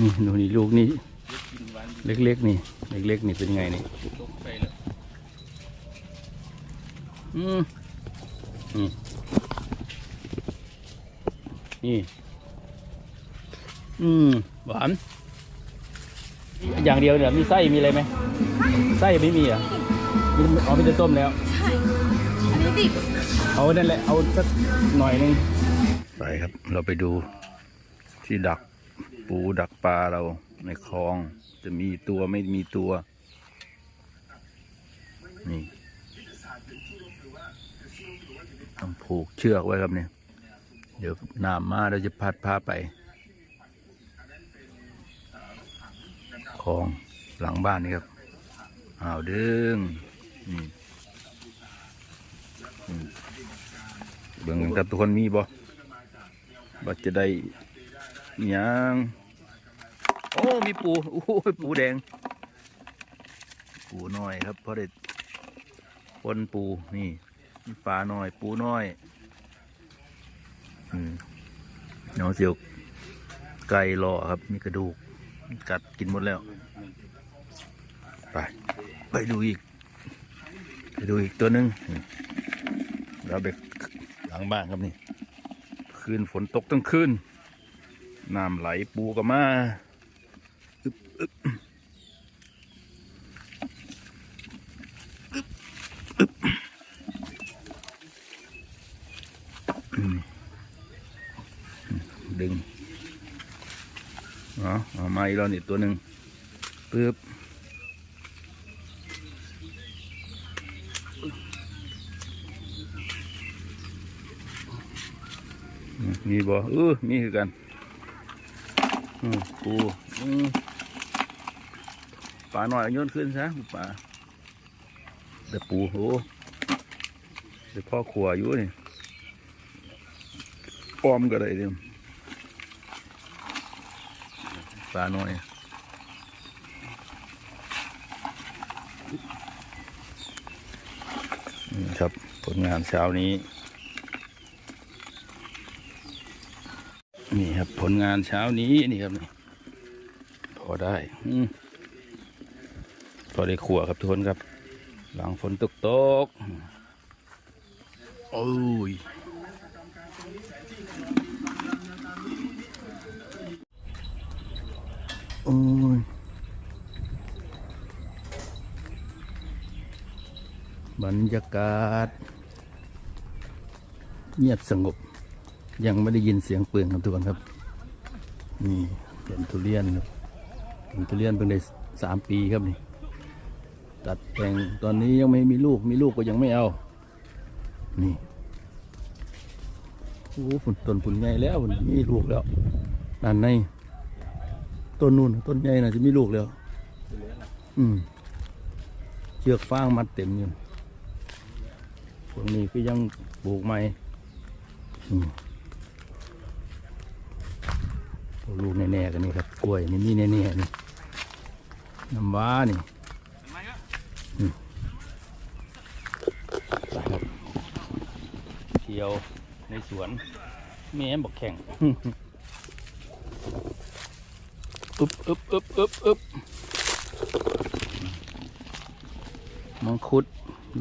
นี่ดูนี่ลูกนี่กินหวานเล็กๆนี่ เล็กๆนี่เป็นไงนี่ตกไปแล้วอืมนี่นี่ อืมหวานอย่างเดียวเนี่ยมีไส้มีอะไรไหมไส้ไม่มีอะมีเอาไปจะต้มแล้วใช่อันนี้ดิบเอานั่นแหละเอาสักหน่อยหนึงไปครับ เราไปดูที่ดัก ปูดักปลาเราในคลอง จะมีตัวไม่มีตัว นี่ต้องผูกเชือกไว้ครับเนี่ย เดี๋ยวน้ำมาเราจะพัดพาไปคลองหลังบ้านนี่ครับอ้าวดึงนี่อืมเบิ่งกับทุกคนมีบ่บ่จะได้ยัง อ้มีปูโอ้ยปูแดง ปูน้อยครับเพราะได้ปนปูนี่มีปลาน้อย ปูน้อยอืมน้องเสียวไก่รอครับ มีกระดูก กัดกินหมดแล้ว ไป ไปดูอีก ไปดูอีกตัวหนึ่งเราไปหลังบ้านครับนี่ คืนฝนตกทั้งคืนน้ำไหลปูก็มา ดึงเอาเอามาอีกแล้วนี่ตัวหนึ่งปึ๊บมีบ่เออมีคือกัน อืมปูอืม ปลาหน่อยโยนขึ้นซะปลาแต่ปูโหเดี๋ยวพ่อขัวอยู่นี่อ้อมก็ได้เดิมปลาหน่อยครับ ผลงานเช้านี้ นี่ครับผลงานเช้านี้นี่ครับนี่พอได้ อืม อได้ขัวครับทุกคนครับ หลังฝนตกตกโอ้ยโอ้ยบรรยากาศ เงียบสงบ ยังไม่ได้ยินเสียงปืนครับทุกคนครับ นี่เป็นทุเรียนครับเป็นทุเรียนเพิ่งได้สามปีครับนี่ ตัดแต่งตอนนี้ยังไม่มีลูกมีลูกก็ยังไม่เอา นี่โอ้ผลต้นผลใหญ่แล้วมีลูกแล้วนั่นในต้นนู่นต้นใหญ่น่ะจะมีลูกแล้ว อืมเชือกฟางมัดเต็มอยู่พวกนี้ก็ยังปลูกใหม่อืมลูกแน่ๆกันนี่ครับกล้วยนี่มีแน่ๆนี่น้ำว้านี่อืมไปครับ เที่ยวในสวนแม่บอกแข่งอึบอึบอึบอึบอึบมังคุด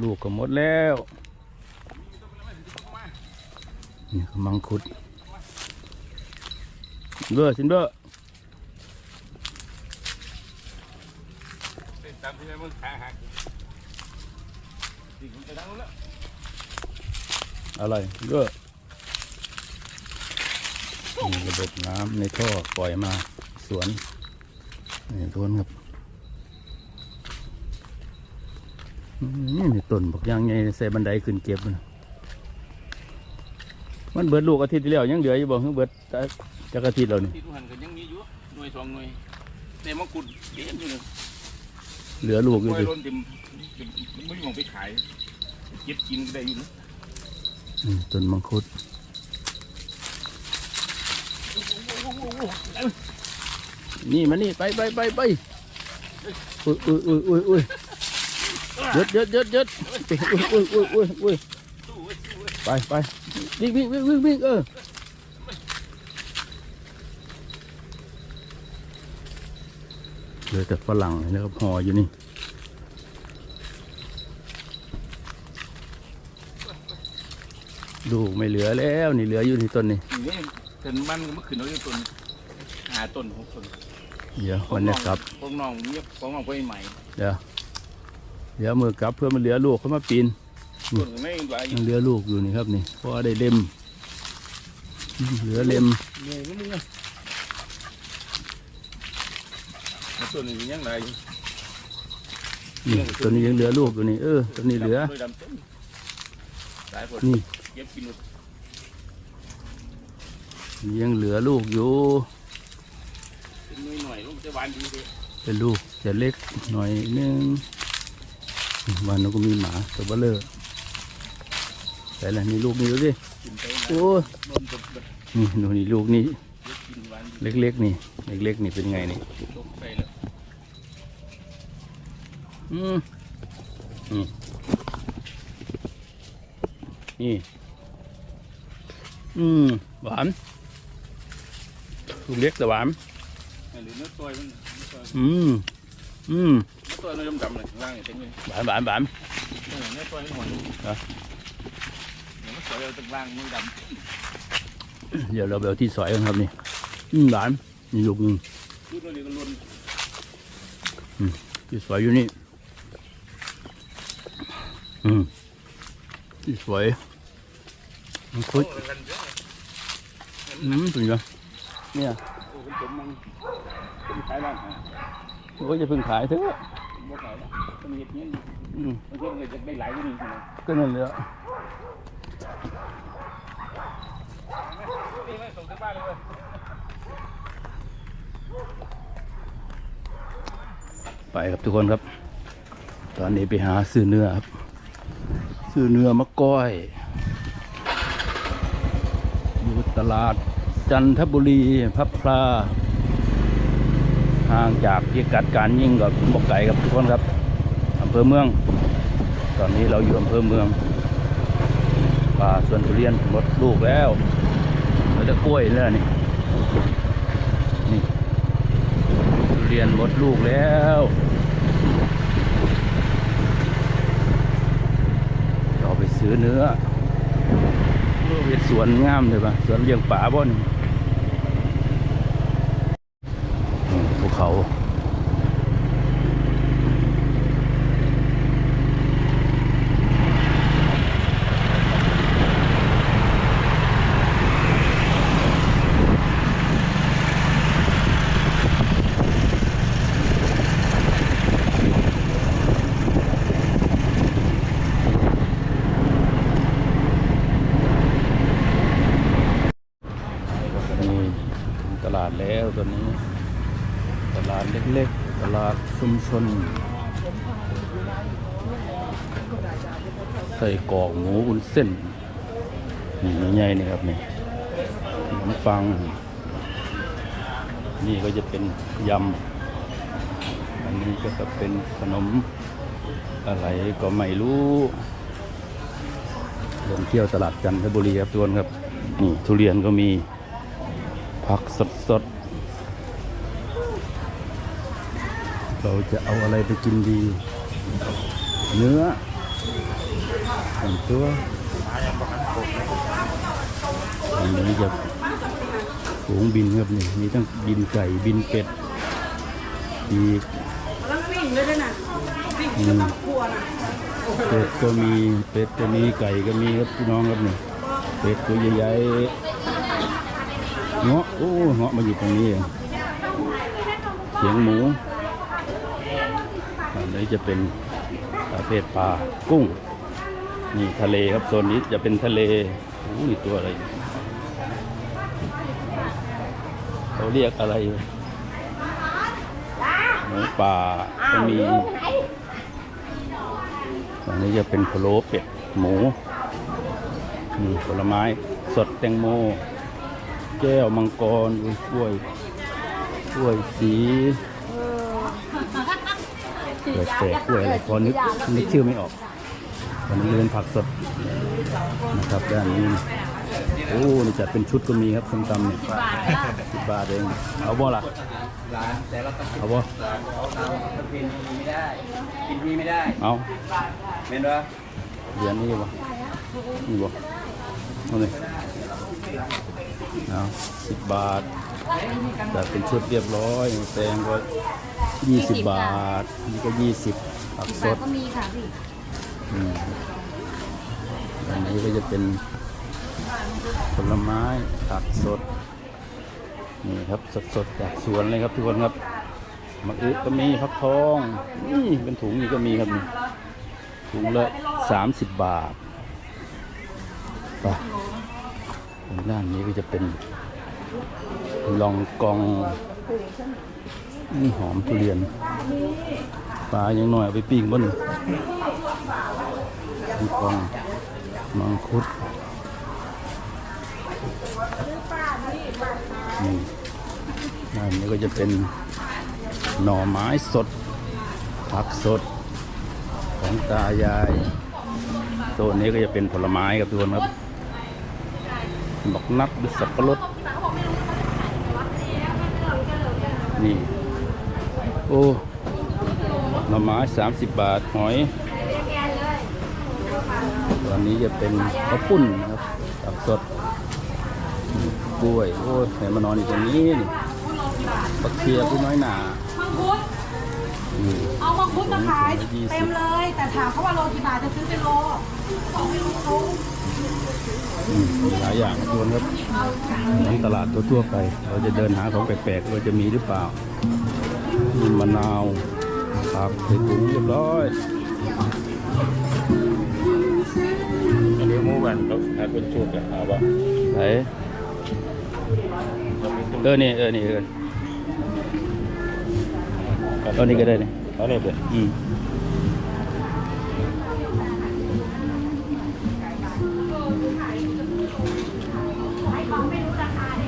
ลูกก็หมดแล้วนี่ก็มังคุดเบ้อสินเบ้อเป็นตามที่แม่มึงขาหักสิ่งมันจะดังแล้ว อะไรเบ้อนี่ระบบน้ำในท่อปล่อยมาสวนนี่ทุนครับอืมนี่ต้นบอกยางไงใส่บันไดขึ้นเก็บมันมันเบิดลูกอาทิตย์ที่แล้วยังเหลืออยู่บ่เพิ่งเบิดจักอาทิตย์แล้วนี่ที่ทุกหันก็ยังมีอยู่หน่วยสองหน่วยในมังคุดเต็มอยู่เลยเหลือลูกอยู่ปล่อยสิล้นเต็มเต็มไม่มองไปขายเก็บกินก็ได้อยู่นะอืม ต้นมังคุดนี่มานี่ไปไปไปไปอุ้ยอุ้ยอุ้ยอุ้ยอุ้ยยุดยุดยุดยุดอุ้ยอุ้ยอุ้ยอุ้ยอุ้ยไปไปวิ่งวิ่งวิ่งวิ่งวิ่งเออเหลือแต่ฝรั่งนะครับหออยู่นี่ ลูกไม่เหลือแล้วนี่เหลืออยู่ที่ต้นนี่นี่เกินมันเมื่อคืนเราอยู่ต้นหาต้นของต้นเดี๋ยววันนี้ครับพวกน้องเนี่ยพวกน้องไปใหม่เดี๋ยวเดี๋ยวมือกลับเพื่อมันเหลือลูกเขามาปีนต้นก็ไม่ไหวยังเหลือลูกอยู่นี่ครับนี่เพราะว่าได้เล็มอืมเหลือเล็มเหนื่อยมั้งเนี่ยต้นนี้ยังไงนี่ตัวนี้ยังเหลือลูกอยู่นี่เออตัวนี้เหลือดำต้น หลายคนนี่เก็บกินหมดยังเหลือลูกอยู่ เป็นหน่อยหน่อยลูกจะหวานดีเลยเป็นลูกจะเล็กหน่อยนึงวันนั้นก็มีหมาตัวเบลเลอร์แต่ละนี่ลูกนี่ดูดิกินไปโอ้ยนมต้นเก็บนี่ดูนี่ลูกนี่กินหวานดีเล็กๆ นี่เล็กๆนี่เป็นไงนี่ตกไปแล้วอืมนี่นี่ อืม หวานลูกเล็กแต่หวานหรือเนื้อตัวมันอืม อืมเนื้อตัวเนื้อดำๆเลยล่างอย่างเต็มเลยหวานหวานหวานเนื้อตัวนี่หมดเหรอเนื้อสวยเอาตรงล่างมือดำเดี๋ยวเราไปเอาที่สอยกันครับนี่อืมหวานนี่ลูกหนึงดูตัวนี้ก็ล้นที่สวยอยู่นี่ อืมที่สวยมันคุดโอ้กันเย อะอืมเป็นไงเนี่ยโอ้เป็นผมมันเป็นขายบ้านฮะโอ้ยจะเพิ่งขายเถอะบ่ขายแล้วต้องเห็ดเงี้ยอืมบางทีมันจะได้หลายกว่านี้ใช่ไหมก็นั่นแหละนี่ไม่ส่งถึงบ้านเลยเว้ยไปครับทุกคนครับ ตอนนี้ไปหาซื้อเนื้อครับ ซื้อเนื้อมาก้อย อยู่ตลาดจันทบุรีพับพลาห่างจากพิกัดการยิ่งกับบกไก่ครับทุกคนครับอำเภอเมือง ตอนนี้เราอยู่อำเภอเมืองป่าสวนทุเรียนหมดลูกแล้วเหลือแต่กล้วยแล้วนี่นี่ทุเรียนหมดลูกแล้วเราไปซื้อเนื้อ เป็นสวนงามเลยปะสวนเลี้ยงป่าบ่นภูเขา นี่ถึงตลาดแล้ว ตอนนี้ ตลาดเล็กๆ ตลาดชุมชนใส่กรอกหมูอุ่นเส้นนี่ใหญ่ๆนี่ครับนี่ขนมปัง นี่ก็จะเป็นยำ อันนี้ก็จะเป็นขนมอะไรก็ไม่รู้เดินเที่ยวตลาดจันทบุรีครับทุกคนครับ นี่ทุเรียนก็มีผักสดสดๆ เราจะเอาอะไรไปกินดี เนื้อหนึ่งตัวอันนี้จะฝูงบินครับนี่มีทั้งบินไก่บินเป็ดอีกแล้ววิ่งเลยด้วยนะวิ่งอืมครัวนะเป็ดก็มีเป็ดก็มีไก่ก็มีครับพี่น้องครับนี่เป็ดตัวใหญ่ๆเงาะโอ้เงาะมาอยู่ตรงนี้เองเขียงหมูอั นี้จะเป็นประเภทปลากุ้งนี่ทะเลครับโซนนี้จะเป็นทะเลโอ้นี่ตัวอะไรเขาเรียกอะไรหมูป่าก็มีอันนี้จะเป็นพะโล้เป็ดหมูอืมผลไม้สดแตงโม แก้วมังกรอุ้ยกล้วยกล้วยสี วยแตกกล้วยอะไรพอนึกนึกชื่อไม่ออกวันนี้เป็นผักสดนะครับด้านนี้โอ้นี่จัดเป็นชุดก็มีครับส้มตำเนี่ยสิบบาทเองเอาบ่ล่ะร้านแต่เราต้องกินเอาบ่ร้านเขาเราถ้ากินไม่ได้กินพี่ไม่ได้เอาเป็นปะเหรียญนี่บ่นี่บ่เอาเลยเอาสิบบาทจัดเป็นชุดเรียบร้อยแตงก็ ยี่สิบบาท นี่ก็ยี่สิบผักสบาทดก็มีค่ะพี่อืมอันนี้ก็จะเป็นผลไม้ผักสด นี่ครับสดๆจากสวนเลยครับทุกคนครับมะอึก็มีพักทองนี่เป็นถุงนี่ก็มีครับนี่ถุงละสามสิบบาทไปตรงด้านนี้ก็จะเป็นลองกอง นี่หอมทุเรียนปลายังหน่อยเอาไปปิ้งบนลองกองมังคุดนี่ด้านนี้ก็จะเป็นหน่อไม้สด ผักสด ของตายายโซนนี้ก็จะเป็นผลไม้ครับทุกคนครับดอกนัดหรือสับปะรดนี่ โอ้หน่อไม้30บาทหอย ตอนนี้จะเป็นข้าวปุ้นนะครับผักสดนี่กล้วย โอ้ยแหมมานอนอยู่ตรงนี้นี่บักเคียผู้น้อยหนามังคุดนี่เอามังคุดมาขายยี่สิบเต็มเลย แต่ถามเขาว่าโลกี่บาทจะซื้อเป็นโลบอกไม่รู้เขาอืมมีหลายอย่างครับทุกคนครับทั้งตลาดทั่วๆไป เราจะเดินหาของแปลกๆว่าจะมีหรือเปล่า มีมะนาวครับใส่ถุงเรียบร้อยอันนี้หมูกันต้องทานเป็นชุดกันเอาปะไหนเรามีตุ้มเออนี่เออนี่เออตอนนี้ก็ได้นี่เอาเนี่ยเป็นอืม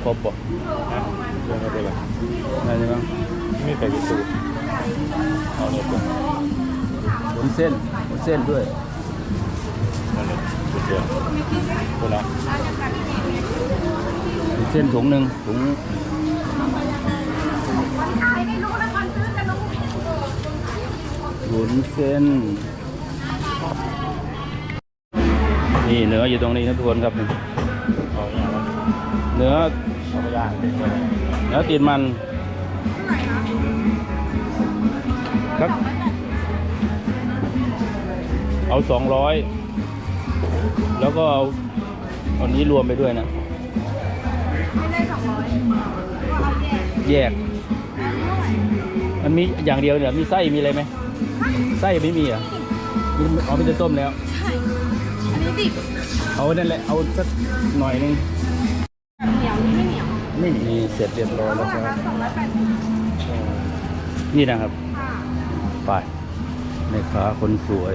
ครบป่ะนะเรื่องอะไรบ้างได้ไหม บ้างมีแต่กระตูเอาเนี่ยเป็นวุ้นเส้นวุ้นเส้นด้วยนั่นเลยชุดเดียวคนละวุ้นเส้นถุงหนึ่งถุงวุ้นเส้น นี่เนื้ออยู่ตรงนี้นะทุกคนครับเอาอย่างละเนื้อเอาไปย่างเป็นคนละเนื้อติดมัน ครับเอาสองร้อยแล้วก็เอาเอานี้รวมไปด้วยนะ ไม่ได้สองร้อยแยก มันมีอย่างเดียวเนี่ย มีไส้มีอะไรไหมไส้ไม่มีเหรอะมีเอาไปจะต้มแล้ว ใช่ อันนี้ดิบเอานั่นแหละ เอาสักหน่อยหนึงเหนียวนี่ไม่เหนียวนี่นี่เสร็จเรียบร้อยแล้วครับสองร้อยแปดสิบ นี่นะครับค่ะ ไปแม่ค้าคนสวย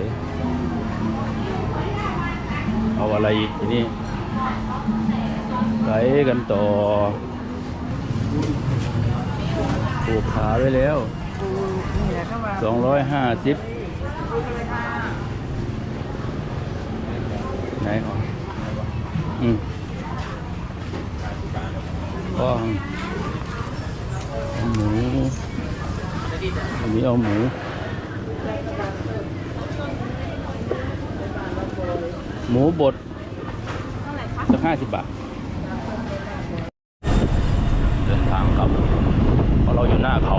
เอาอะไรอีกทีนี้ไปกันต่อผูกขาไว้แล้วนี่แหละเข้ามาสองร้อยห้าสิบไหนของอืมก็หมูอันนี้เอาหมู หมูบดสักห้าสิบบาท เดินทางกลับเพราะเราอยู่หน้าเขา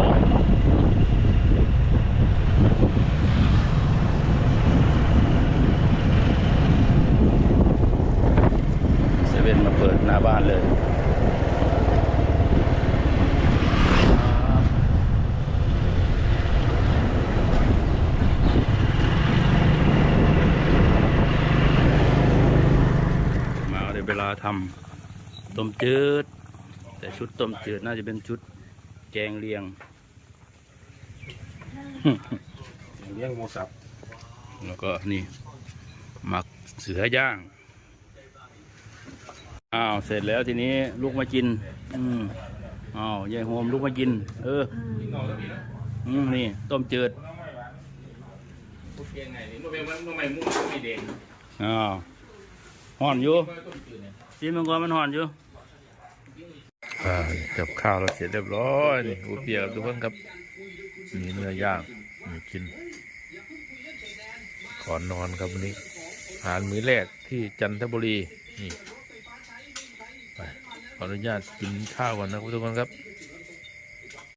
เซเว่นมาเปิดหน้าบ้านเลย มาในเวลา ทำต้มจืด แต่ชุดต้มจืดน่าจะเป็นชุดแกงเลียงเลี้ยงหมูสับแล้วก็นี่หมักเสือย่างอ้าวเสร็จแล้วทีนี้ลูกมากิน อืมอ้าวยายโฮมลูกมากิน เอออืมนี่ ต้มจืดพูดเก่งไงนี่มันเป็นมันมันไม่มุ้งไม่เด่นอ้าว ห่อนอยู่ต้มจืดเนี่ยซีมังกรมันห่อนอยู่กับข้าวเราเสร็จเรียบร้อยนี่อูเปียกทุกคนครับมีเนื้อย่างมีกินก่อนนอนครับวันนี้อาหารมื้อแรกที่จันทบุรีนี่ไปขออนุญาตกินข้าวก่อนนะครับทุกคนครับ